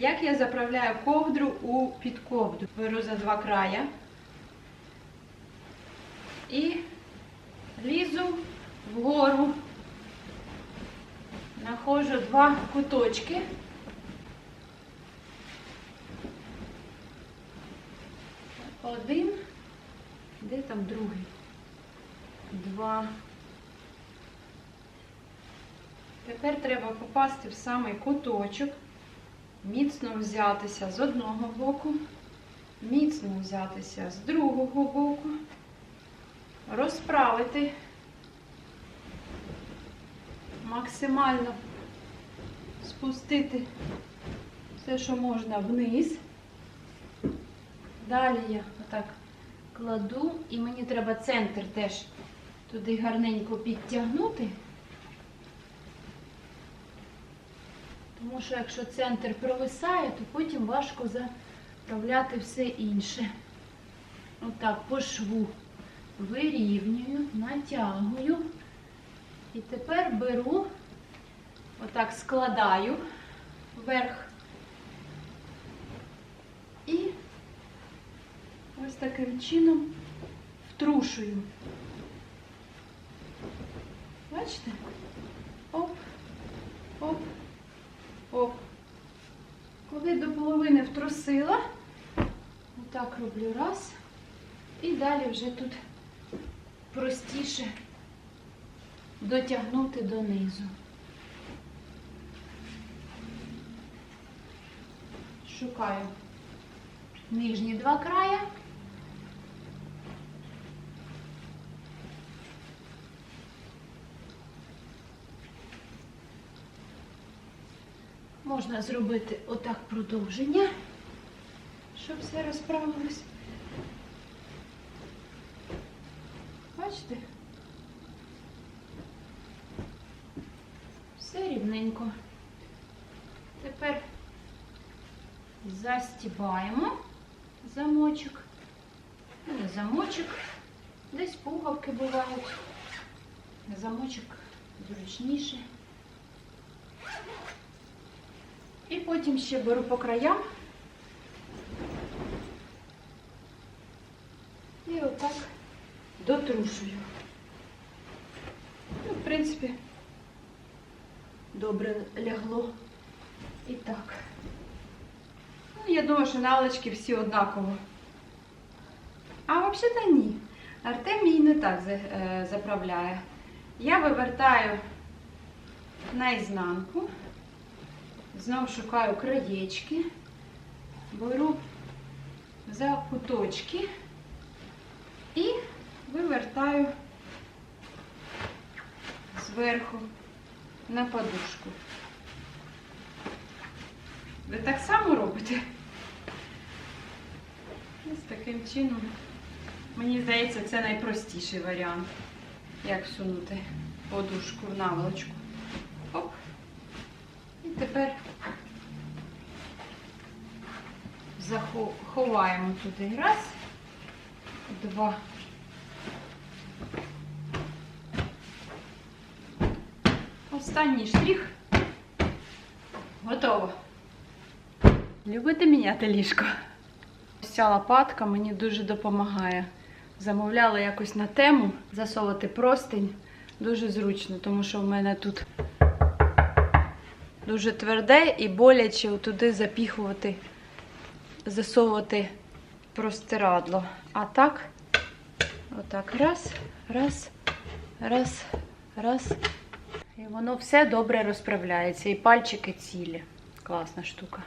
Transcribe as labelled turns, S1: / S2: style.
S1: Як я заправляю ковдру у підковдру? Беру за два края і лізу вгору. Находжу два куточки. Один. Де там другий? Два. Тепер треба попасти в самий куточок, міцно взятися з одного боку, міцно взятися з другого боку, розправити максимально спустити все, що можна вниз. Далі я отак кладу, і мені треба центр теж туди гарненько підтягнути. Тому що якщо центр провисає, то потім важко заправляти все інше. Отак по шву вирівнюю, натягую. І тепер беру, отак складаю вверх. І ось таким чином втрушую. Бачите? Оп, оп. Оп. Коли до половини втрусила, отак роблю раз. І далі вже тут простіше дотягнути донизу. Шукаю нижні два края. Можна зробити отак продовження, щоб все розправилось. Бачите? Все рівненько. Тепер застібаємо замочок. Не замочок. Десь пуговки бувають. Замочок зручніше. І потім ще беру по краям. І отак дотрушую. Ну, в принципі, добре лягло. І так. Ну, я думаю, що налочки всі однаково. А взагалі-то ні. Артем мій не так е, заправляє. Я вивертаю наізнанку. Знову шукаю краєчки, беру за куточки і вивертаю зверху на подушку. Ви так само робите? Ось таким чином. Мені здається, це найпростіший варіант, як всунути подушку в наволочку. Оп. І тепер заховаємо туди. Раз, два. Останній штрих. Готово. Любите міняти ліжко? Ось Ця лопатка мені дуже допомагає. Замовляла якось на тему засовувати простинь. Дуже зручно, тому що в мене тут дуже тверде і боляче туди запіхувати, засовувати простирадло. А так, отак, раз, раз, раз, раз. І воно все добре розправляється. І пальчики цілі. Класна штука.